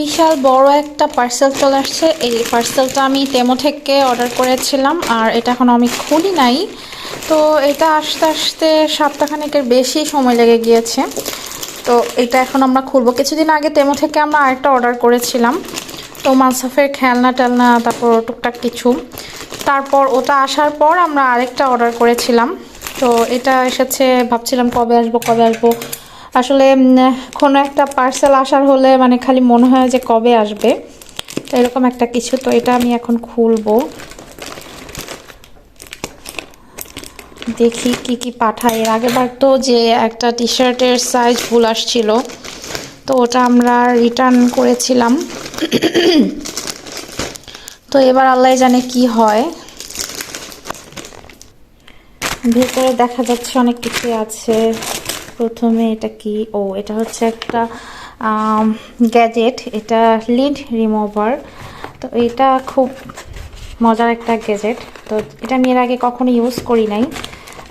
বিশাল বড় একটা পার্সেল চলে আসছে। এই পার্সেলটা আমি তেমো থেকে অর্ডার করেছিলাম আর এটা এখন আমি খুলি নাই। তো এটা আসতে আসতে সপ্তাহখানেকের বেশি সময় লেগে গিয়েছে। তো এটা এখন আমরা খুলবো। কিছুদিন আগে তেমো থেকে আমরা আরেকটা অর্ডার করেছিলাম। তো মানসাফের খেলনা টেলনা, তারপর টুকটাক কিছু। তারপর ওটা আসার পর আমরা আরেকটা অর্ডার করেছিলাম। তো এটা এসেছে, ভাবছিলাম কবে আসব কবে আসব। আসলে কোনো একটা পার্সেল আসার হলে মানে খালি মনে হয় যে কবে আসবে। এরকম একটা কিছু, তো এটা আমি এখন খুলবো। দেখি কি কি পাঠায়। এর আগেবার তো যে একটা টি শার্টের সাইজ ভুল আসছিল, তো ওটা আমরা রিটার্ন করেছিলাম। তো এবার আল্লাহ জানে কি হয়। ভেতরে দেখা যাচ্ছে অনেক কিছু আছে। প্রথমে এটা কি? ও, এটা হচ্ছে একটা গ্যাজেট। এটা লিড রিমুভার। তো এটা খুব মজার একটা গ্যাজেট। তো এটা আমি এর আগে কখনো ইউজ করি নাই।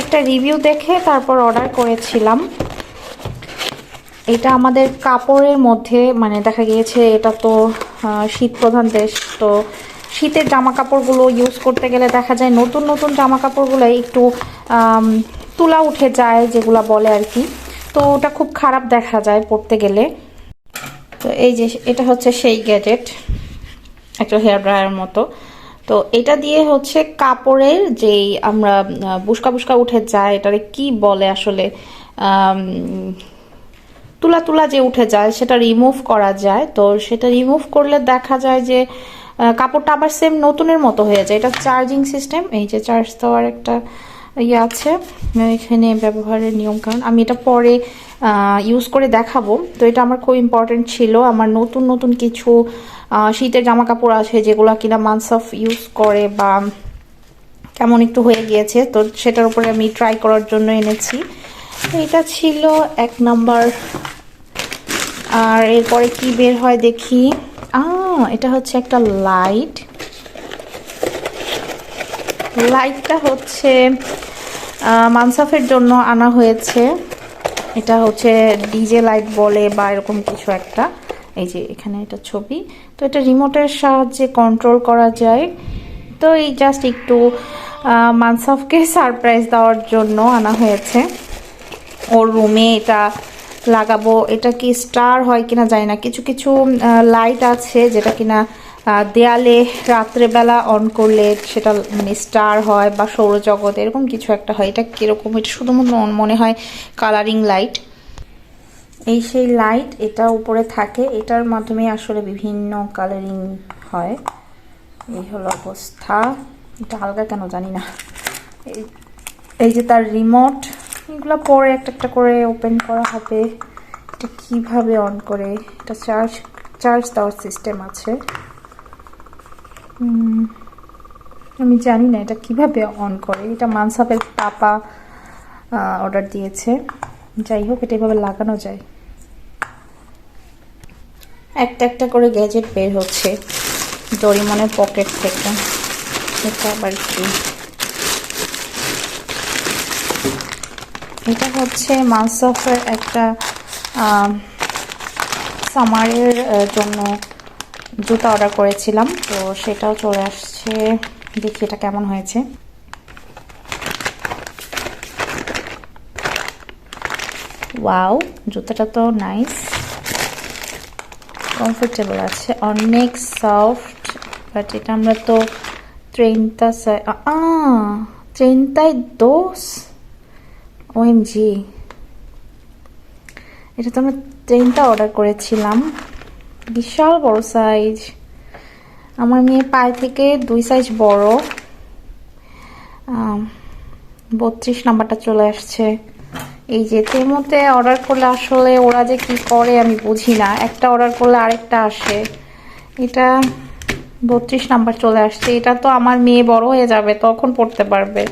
একটা রিভিউ দেখে তারপর অর্ডার করেছিলাম। এটা আমাদের কাপড়ের মধ্যে মানে দেখা গিয়েছে এটা তো শীত প্রধান দেশ। তো শীতের জামা কাপড়গুলো ইউজ করতে গেলে দেখা যায় নতুন নতুন জামা কাপড়গুলো একটু তুলা উঠে যায়, যেগুলা বলে আর কি। তো ওটা খুব খারাপ দেখা যায় পড়তে গেলে। তো এই যে, এটা হচ্ছে সেই গ্যাজেট একটা হেয়ার ড্রায়ার মতো। তো এটা দিয়ে হচ্ছে কাপড়ের যেই আমরা বুসকা বুসকা উঠে যায়, এটারে কি বলে আসলে তুলা তুলা যে উঠে যায়, সেটা রিমুভ করা যায়। তো সেটা রিমুভ করলে দেখা যায় যে কাপড়টা আবার সেম নতুনের মতো হয়ে যায়। এটা চার্জিং সিস্টেম এই যে চার্জ দেওয়ার একটা ইয়ে আছে এখানে ব্যবহারের নিয়ম কারণ আমি এটা পরে ইউজ করে দেখাবো। তো এটা আমার খুব ইম্পর্টেন্ট ছিল। আমার নতুন নতুন কিছু শীতের জামা কাপড় আছে যেগুলো কিনা মান্থস অফ ইউজ করে বা কেমন একটু হয়ে গিয়েছে। তো সেটার উপরে আমি ট্রাই করার জন্য এনেছি। এটা ছিল এক নাম্বার আর এরপরে কি বের হয় দেখি। এটা হচ্ছে একটা লাইট লাইটটা হচ্ছে মানসাফের জন্য আনা হয়েছে। এটা হচ্ছে ডিজে লাইট বলে বা এরকম কিছু একটা। এই যে এখানে এটা ছবি। তো এটা রিমোটের সাহায্যে কন্ট্রোল করা যায়। তো এই জাস্ট একটু মানসাফকে সারপ্রাইজ দেওয়ার জন্য আনা হয়েছে। ওর রুমে এটা লাগাবো। এটা কি স্টার হয় কিনা জানি না। কিছু কিছু লাইট আছে যেটা কিনা দেয়ালে রাত্রেবেলা অন করলে সেটা মানে স্টার হয় বা সৌরজগৎ, এরকম কিছু একটা হয়। এটা কীরকম? এটা শুধুমাত্র মনে হয় কালারিং লাইট এই সেই লাইট এটা উপরে থাকে। এটার মাধ্যমে আসলে বিভিন্ন কালারিং হয়। এই হলো অবস্থা। এটা আলগা কেন জানি না। এই- যে তার রিমোট এগুলো পরে একটা একটা করে ওপেন করা হবে। এটা কীভাবে অন করে? এটা চার্জ চার্জ দেওয়ার সিস্টেম আছে। আমি জানি না এটা কীভাবে অন করে। এটা মানসাপের পাপা অর্ডার দিয়েছে। যাই হোক, এটা এভাবে লাগানো যায়। একটা একটা করে গ্যাজেট বের হচ্ছে ডরিমনের পকেট থেকে। এটা আবার কি? এটা হচ্ছে মানসফের একটা সামারের জন্য জুতা অর্ডার করেছিলাম, তো সেটাও চলে আসছে। দেখি এটা কেমন হয়েছে। ওয়াও জুতাটা তো নাইস কমফোর্টেবল আছে। অনেক সফট বাট এটা আমরা তো ট্রেনটা ট্রেনটাই দোষ ওএমজি এটা তো আমরা ট্রেনটা অর্ডার করেছিলাম। বিশাল বড় সাইজ আমার মেয়ে পায়ে থেকে দুই সাইজ বড়। বত্রিশ নাম্বারটা চলে আসছে। এই যে তেমতে অর্ডার করলে আসলে ওরা যে কি করে আমি বুঝি না। একটা অর্ডার করলে আরেকটা আসে। এটা বত্রিশ নাম্বার চলে আসছে। এটা তো আমার মেয়ে বড় হয়ে যাবে, তখন পড়তে পারবে।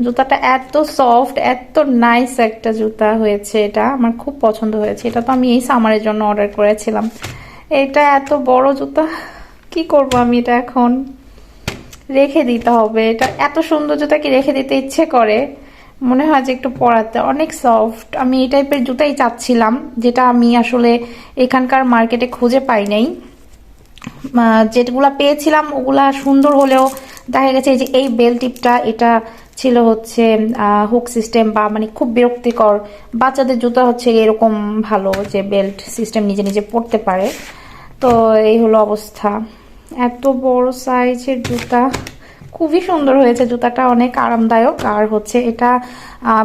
জুতাটা এত সফট এত নাইস একটা জুতা হয়েছে এটা। আমার খুব পছন্দ হয়েছে। এটা তো আমি এই সামারের জন্য অর্ডার করেছিলাম। এটা এত বড় জুতা, কি করব আমি এটা এখন? রেখে দিতে হবে। এটা এত সুন্দর জুতা কি রেখে দিতে ইচ্ছে করে? মনে হয় যে একটু পরাতে। অনেক সফট আমি এই টাইপের জুতাই চাচ্ছিলাম, যেটা আমি আসলে এখানকার মার্কেটে খুঁজে পাই নাই। যেগুলা পেয়েছিলাম, ওগুলা সুন্দর হলেও দেখা গেছে এই যে এই বেল টিপটা এটা ছিল হচ্ছে হুক সিস্টেম বা মানে খুব বিরক্তিকর। বাচ্চাদের জুতা হচ্ছে এরকম ভালো যে বেল্ট সিস্টেম নিজে নিজে পড়তে পারে। তো এই হলো অবস্থা। এত বড় সাইজের জুতা। খুবই সুন্দর হয়েছে জুতাটা, অনেক আরামদায়ক। আর হচ্ছে এটা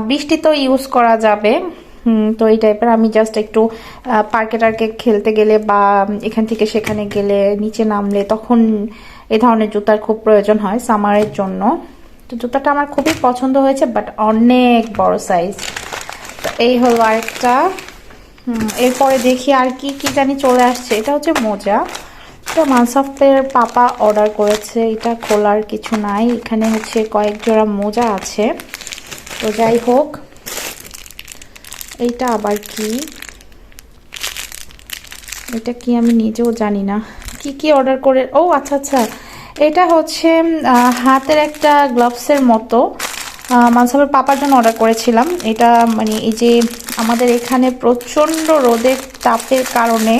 বৃষ্টিতেও ইউজ করা যাবে। তো এই টাইপের আমি জাস্ট একটু পার্কে টার্কে খেলতে গেলে বা এখান থেকে সেখানে গেলে, নিচে নামলে তখন এ ধরনের জুতার খুব প্রয়োজন হয় সামারের জন্য। তো জুতাটা আমার খুবই পছন্দ হয়েছে বাট অনেক বড় সাইজ তো এই হলো আরেকটা। এরপরে দেখি আর কি কি জানি চলে আসছে। এটা হচ্ছে মোজা। এটা মানসফটের পাপা অর্ডার করেছে। এটা খোলার কিছু নাই। এখানে হচ্ছে কয়েক জোড়া মোজা আছে। তো যাই হোক, এইটা আবার কি? এটা কি আমি নিজেও জানি না। কি কি অর্ডার করে ও আচ্ছা আচ্ছা। এটা হচ্ছে হাতের একটা গ্লাভসের মতো। মানসাবের পাপার জন্য অর্ডার করেছিলাম। এটা মানে এই যে আমাদের এখানে প্রচণ্ড রোদের তাপের কারণে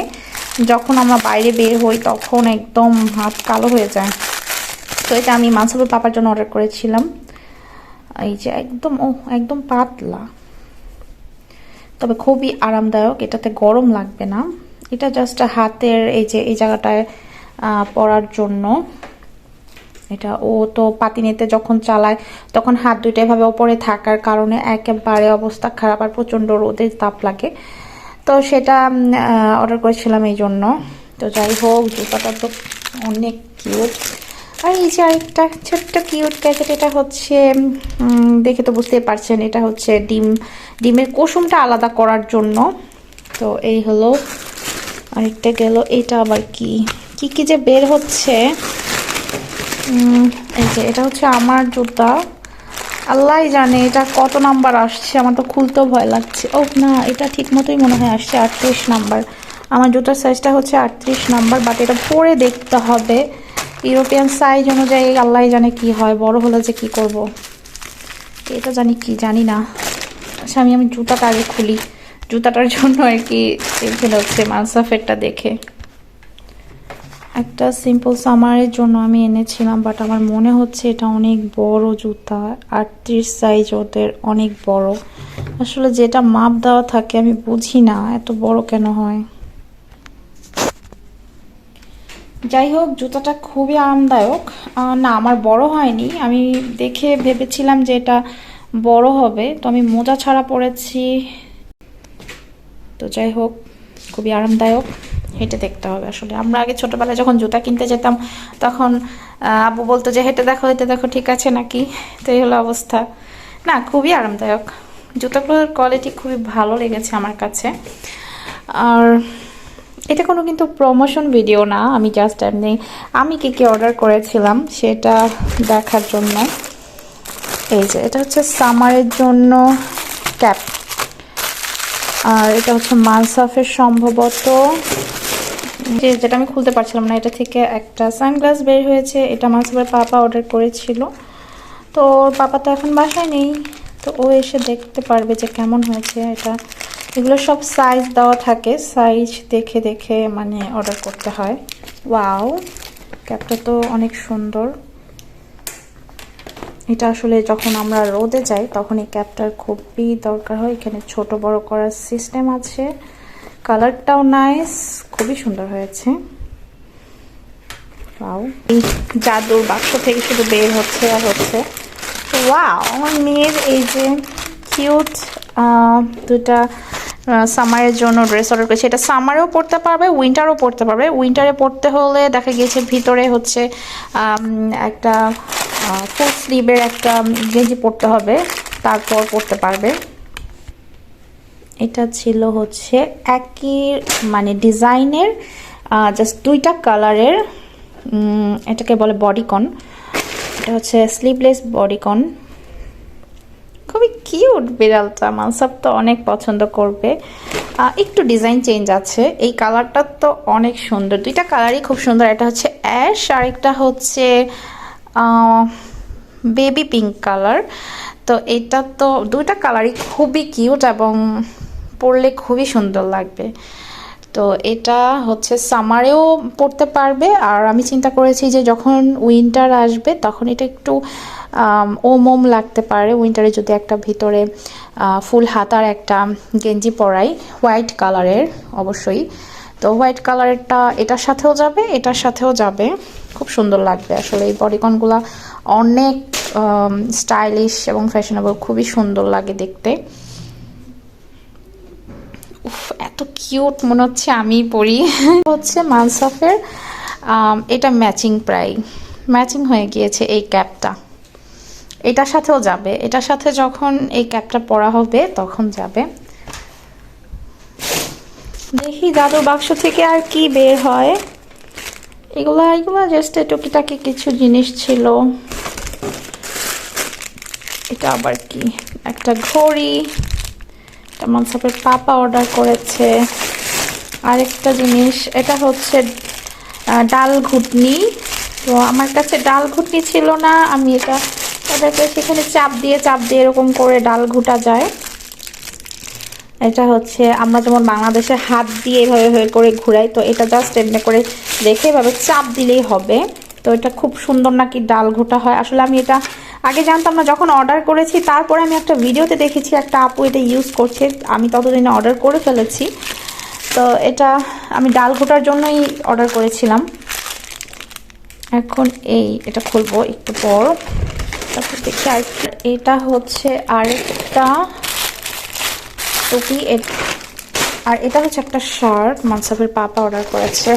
যখন আমরা বাইরে বের হই তখন একদম হাত কালো হয়ে যায়। তো এটা আমি মানসাবের পাপার জন্য অর্ডার করেছিলাম। এই যে একদম ও একদম পাতলা। তবে খুবই আরামদায়ক, এটাতে গরম লাগবে না। এটা জাস্ট হাতের এই যে, এই জায়গাটায় পরার জন্য। এটা। ও তো পাতিনেতে যখন চালায়, তখন হাত দুইটা এভাবে ওপরে থাকার কারণে একেবারে অবস্থা খারাপ আর প্রচণ্ড রোদের তাপ লাগে। তো সেটা অর্ডার করেছিলাম এই জন্য তো যাই হোক, জুতাটা তো অনেক কিউট আর এই যে আরেকটা ছোট্ট কিউট প্যাকেট এটা হচ্ছে দেখে তো বুঝতেই পারছেন, এটা হচ্ছে ডিম, ডিমের কুসুমটা আলাদা করার জন্য। তো এই হলো, আরেকটা গেল, এটা আবার কি? কি কি যে বের হচ্ছে? এই যে, এটা হচ্ছে আমার জুতা। আল্লাহ জানে এটা কত নাম্বার আসছে, আমার তো খুলতেও ভয় লাগছে। ও না, এটা ঠিক মতোই মনে হয় আসছে, আটত্রিশ নাম্বার। আমার জুতার সাইজটা হচ্ছে আটত্রিশ নাম্বার বাট এটা পরে দেখতে হবে। ইউরোপিয়ান সাইজ অনুযায়ী আল্লাহ জানে কি হয়, বড় হলে যে কি করব। এটা জানি কি, জানি না। আচ্ছা আমি আমি জুতাটা আগে খুলি। জুতাটার জন্য আর কি হচ্ছে মানসাফেরটা দেখে। একটা সিম্পল সামারের জন্য আমি এনেছিলাম বাট আমার মনে হচ্ছে এটা অনেক বড় জুতা, আটত্রিশ সাইজ ওদের অনেক বড়। আসলে যেটা মাপ দেওয়া থাকে আমি বুঝি না, এত বড় কেন হয়? যাই হোক, জুতাটা খুবই আরামদায়ক। না, আমার বড় হয়নি। আমি দেখে ভেবেছিলাম যে এটা বড় হবে, তো আমি মোজা ছাড়া পরেছি। তো যাই হোক, খুবই আরামদায়ক। হেঁটে দেখতে হবে আসলে। আমরা আগে ছোটবেলায় যখন জুতা কিনতে যেতাম, তখন আব্বু বলতো যে, হেঁটে দেখো হেঁটে দেখো, ঠিক আছে নাকি? তো এই হলো অবস্থা। না, খুবই আরামদায়ক। জুতাগুলোর কোয়ালিটি খুবই ভালো লেগেছে আমার কাছে। আর এটা কোনো কিন্তু প্রমোশন ভিডিও না, আমি জাস্ট এমনি, আমি কি কি অর্ডার করেছিলাম সেটা দেখার জন্য। এই যে, এটা হচ্ছে সামারের জন্য ক্যাপ আর এটা হচ্ছে মানসাফের সম্ভবত যে যেটা আমি খুলতে পারছিলাম না, এটা থেকে একটা সানগ্লাস বের হয়েছে। এটা মানসাফের পাপা অর্ডার করেছিল। তো ওর পাপা তো এখন বাসায় নেই। তো ও এসে দেখতে পারবে যে কেমন হয়েছে এটা। এগুলো সব সাইজ দেওয়া থাকে। সাইজ দেখে দেখে মানে অর্ডার করতে হয়। ওয়াও ক্যাপটা তো অনেক সুন্দর। এটা আসলে যখন আমরা রোদে যাই তখন এই ক্যাপটার খুবই দরকার হয়। এখানে ছোট বড় করার সিস্টেম আছে। কালারটাও নাইস খুবই সুন্দর হয়েছে। এই জাদুর বাক্স থেকে শুধু বের হচ্ছে আর হচ্ছে। আমার মেয়ের এই যে কিউট দুটা সামারের জন্য ড্রেস অর্ডার করেছে। এটা সামারেও পড়তে পারবে উইন্টারও পড়তে পারবে। উইন্টারে পড়তে হলে দেখা গিয়েছে ভিতরে হচ্ছে একটা ফুল স্লিভের একটা গেঞ্জি পরতে হবে। তারপর পড়তে পারবে। এটা ছিল হচ্ছে একই মানে ডিজাইনের জাস্ট দুইটা কালারের এটাকে বলে বডিকন এটা হচ্ছে স্লিভলেস বডিকন খুবই কিউট বিড়ালটা, মানসাব তো অনেক পছন্দ করবে। একটু ডিজাইন চেঞ্জ আছে। এই কালারটা তো অনেক সুন্দর। দুইটা কালারই খুব সুন্দর। এটা হচ্ছে অ্যাশ আর একটা হচ্ছে বেবি পিঙ্ক কালার তো এটা তো দুইটা কালারই খুবই কিউট এবং পরলে খুবই সুন্দর লাগবে। তো এটা হচ্ছে সামারেও পড়তে পারবে। আর আমি চিন্তা করেছি যে যখন উইন্টার আসবে তখন এটা একটু ওম ওম লাগতে পারে। উইন্টারে যদি একটা ভিতরে ফুল হাতার একটা গেঞ্জি পরাই, হোয়াইট কালারের অবশ্যই। তো হোয়াইট কালারেরটা এটার সাথেও যাবে, এটার সাথেও যাবে। খুব সুন্দর লাগবে আসলে। এই বডিকনগুলো অনেক স্টাইলিশ এবং ফ্যাশনেবল খুবই সুন্দর লাগে দেখতে। উফ, এত কিউট মনে হচ্ছে আমি পরি হচ্ছে মানসাফের এটা ম্যাচিং প্রায়। ম্যাচিং হয়ে গিয়েছে এই ক্যাপটা। এটার সাথেও যাবে। এটার সাথে যখন এই ক্যাপটা পরা হবে, তখন যাবে। দেখি জাদুর বাক্স থেকে আর কি বের হয়। এগুলা এগুলা জাস্ট টুকিটাকি কিছু জিনিস ছিল। এটা আবার কি? একটা ঘড়ি। এটা মনসাপের পাপা অর্ডার করেছে। আরেকটা জিনিস, এটা হচ্ছে ডাল ঘুটনি। তো আমার কাছে ডাল ঘুটনি ছিল না, আমি এটা করে সেখানে চাপ দিয়ে চাপ দিয়ে এরকম করে ডাল ঘুটা যায়। এটা হচ্ছে, আমরা যেমন বাংলাদেশে হাত দিয়ে এভাবে হয়ে করে ঘুরাই, তো এটা জাস্ট এমনি করে দেখে এভাবে চাপ দিলেই হবে। তো এটা খুব সুন্দর নাকি ডাল ঘোটা হয়। আসলে আমি এটা আগে জানতাম না, যখন অর্ডার করেছি, তারপরে আমি একটা ভিডিওতে দেখেছি, একটা আপু এটা ইউজ করছে, আমি ততদিনে অর্ডার করে ফেলেছি। তো এটা আমি ডাল ঘোটার জন্যই অর্ডার করেছিলাম। এখন এই, এটা খুলবো একটু পর। তারপর দেখি আর এটা হচ্ছে আরেকটা টুপি আর এটা হচ্ছে একটা শার্ট মানসাফের পাপা অর্ডার করেছে।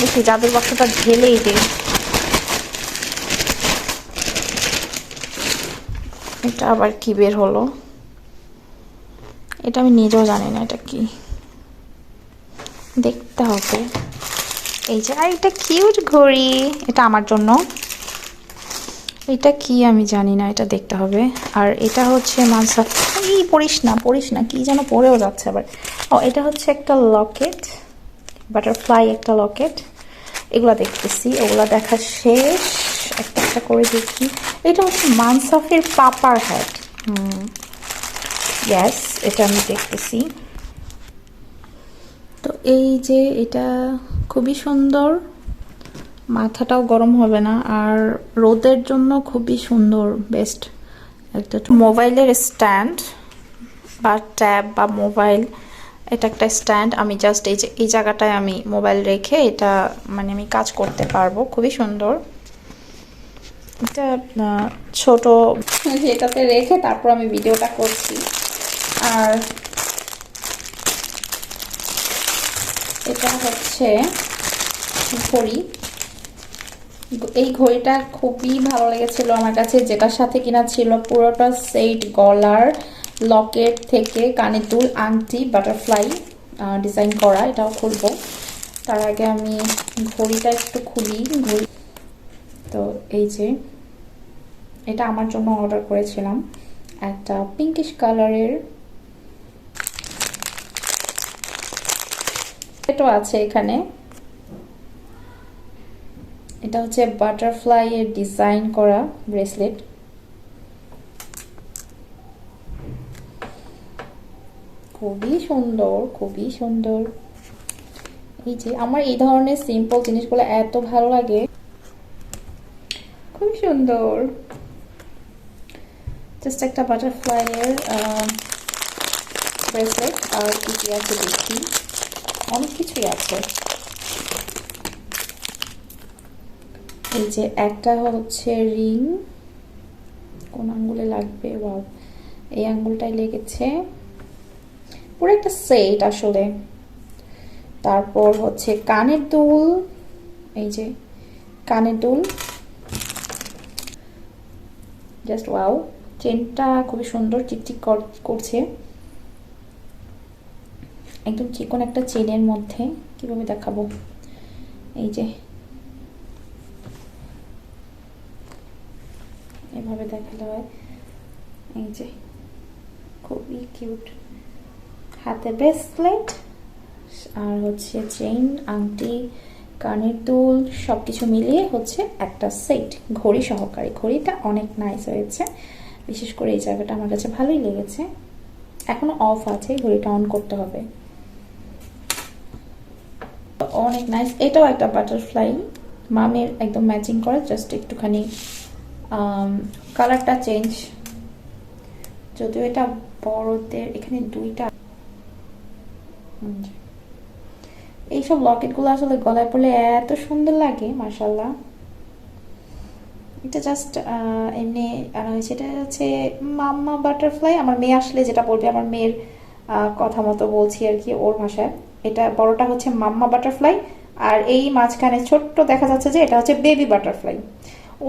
দেখি জাদুর বাক্সটা ঢেলেই দিই। এটা আবার কি বের হলো? এটা আমি নিজেও জানি না এটা কি। দেখতে হবে। এই যে, আর এটা কিউট ঘড়ি। এটা আমার জন্য। এটা কি আমি জানি না, এটা দেখতে হবে। আর এটা হচ্ছে মানসা এই পড়িস না পড়িস না, কি যেন পড়েও যাচ্ছে আবার। ও, এটা হচ্ছে একটা লকেট বাটারফ্লাই একটা লকেট। এগুলো দেখতেছি, ওগুলো দেখা শেষ। একটা একটা করে দেখি। এটা হচ্ছে মানসাফের পাপার হ্যাট হুম। গ্যাস এটা আমি দেখতেছি। তো এই যে এটা খুবই সুন্দর। মাথাটাও গরম হবে না। আর রোদের জন্য খুবই সুন্দর বেস্ট একটা মোবাইলের স্ট্যান্ড বা ট্যাব বা মোবাইল এটা একটা স্ট্যান্ড আমি জাস্ট এই যে, এই জায়গাটায় আমি মোবাইল রেখে এটা মানে আমি কাজ করতে পারব। খুবই সুন্দর। এটা ছোট। এটাতে রেখে তারপর আমি ভিডিওটা করছি। আর এটা হচ্ছে ঘড়ি। এই ঘড়িটা খুবই ভালো লেগেছিল আমার কাছে, যেটার সাথে কিনা ছিল পুরোটা সেট গলার লকেট থেকে কানে দুল, আংটি, বাটারফ্লাই ডিজাইন করা, এটাও খুলবো। তার আগে আমি ঘড়িটা একটু খুলি। ঘড়ি তো এই যে, এটা আমার জন্য অর্ডার করেছিলাম একটা পিঙ্কিশ কালারের এটাও আছে এখানে। এটা হচ্ছে বাটারফ্লাই এর ডিজাইন করা ব্রেসলেট খুবই সুন্দর খুবই সুন্দর। এই যে, আমার এই ধরনের সিম্পল জিনিসগুলো এত ভালো লাগে। সুন্দর জাস্ট একটা বাটারফ্লাই এর ব্রেসলেট আর কি আছে দেখি অনেক কিছুই আছে। এই যে একটা হচ্ছে রিং। কোন আঙ্গুলে লাগবে? বা এই আঙ্গুলটাই লেগেছে। পুরো একটা সেট আসলে। তারপর হচ্ছে কানের দুল। এই যে কানের দুল। জাস্ট ওয়াও চেনটা খুবই সুন্দর, চিকচিক করছে। একদম চিকন একটা চেনের মধ্যে। কীভাবে দেখাবো? এই যে। এভাবে দেখালে হয়। এই যে। খুবই কিউট। হাতে ব্রেসলেট, আর হচ্ছে চেইন, আংটি কানের দুল সব কিছু মিলিয়ে হচ্ছে একটা সেট, ঘড়ি সহকারী। ঘড়িটা অনেক নাইস হয়েছে। বিশেষ করে এই জায়গাটা আমার কাছে ভালোই লেগেছে। এখনও অফ আছে, ঘড়িটা অন করতে হবে। অনেক নাইস এটাও একটা বাটারফ্লাই মামের একদম ম্যাচিং করে জাস্ট একটুখানি কালারটা চেঞ্জ যদিও এটা বড়দের, এখানে দুইটা। এইসব লকেটগুলো আসলে গলায় পড়লে এত সুন্দর লাগে মার্শাল্লাহ এটা জাস্ট এমনি আনা এটা হচ্ছে মাম্মা বাটারফ্লাই, আমার মেয়ে আসলে যেটা বলবে, আমার মেয়ের কথা মতো বলছি আর কি ওর ভাষায়। এটা বড়টা হচ্ছে মাম্মা বাটারফ্লাই, আর এই মাঝখানে ছোট্ট দেখা যাচ্ছে যে এটা হচ্ছে বেবি বাটারফ্লাই।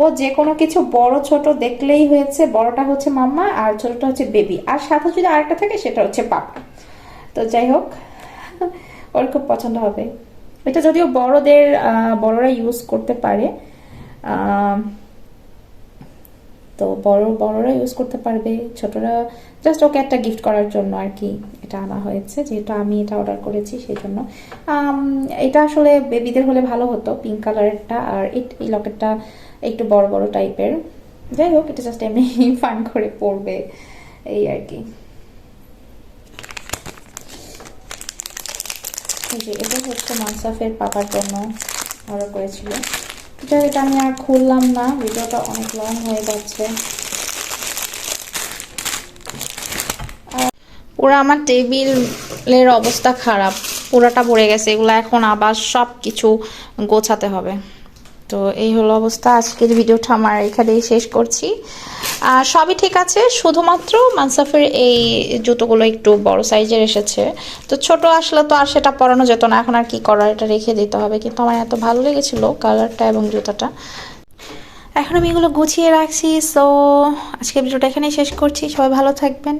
ও যে কোনো কিছু বড় ছোট দেখলেই হয়েছে, বড়টা হচ্ছে মাম্মা আর ছোটটা হচ্ছে বেবি। আর সাথে যদি আরেকটা থাকে, সেটা হচ্ছে পাপা। তো যাই হোক ওর খুব পছন্দ হবে। এটা যদিও বড়দের বড়রা ইউজ করতে পারে তো বড়, বড়রা ইউজ করতে পারবে, ছোটরা জাস্ট ওকে একটা গিফট করার জন্য আর কি এটা আনা হয়েছে, যেহেতু আমি এটা অর্ডার করেছি সেই জন্য এটা আসলে বেবিদের হলে ভালো হতো পিঙ্ক কালারেরটা আর এই- লকেটটা একটু বড় বড় টাইপের যাই হোক, এটা জাস্ট এমনি ফান করে পড়বে এই আর কি এই যে এটা হচ্ছে মানসাফের পাপার জন্য অর্ডার করেছিল এটা এটা আমি আর খুললাম না, ভিডিওটা অনেক লং হয়ে যাচ্ছে। পুরো আমার টেবিলের অবস্থা খারাপ, পুরাটা পড়ে গেছে, এগুলো এখন আবার সব কিছু গোছাতে হবে। তো এই হলো অবস্থা। আজকের ভিডিওটা আমার এখানেই শেষ করছি। সবই ঠিক আছে, শুধুমাত্র মানসাফের এই জুতোগুলো একটু বড় সাইজের এসেছে। তো ছোট আসলে তো আর সেটা পরানো যেত না, এখন আর কি করার এটা রেখে দিতে হবে। কিন্তু আমার এত ভালো লেগেছিল কালারটা এবং জুতাটা। এখন আমি এগুলো গুছিয়ে রাখছি। সো আজকে ভিডিওটা এখানেই শেষ করছি। সবাই ভালো থাকবেন।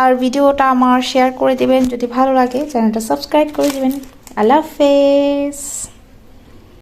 আর ভিডিওটা আমার শেয়ার করে দেবেন। যদি ভালো লাগে, চ্যানেলটা সাবস্ক্রাইব করে দিবেন। আল্লাহ হাফেজ।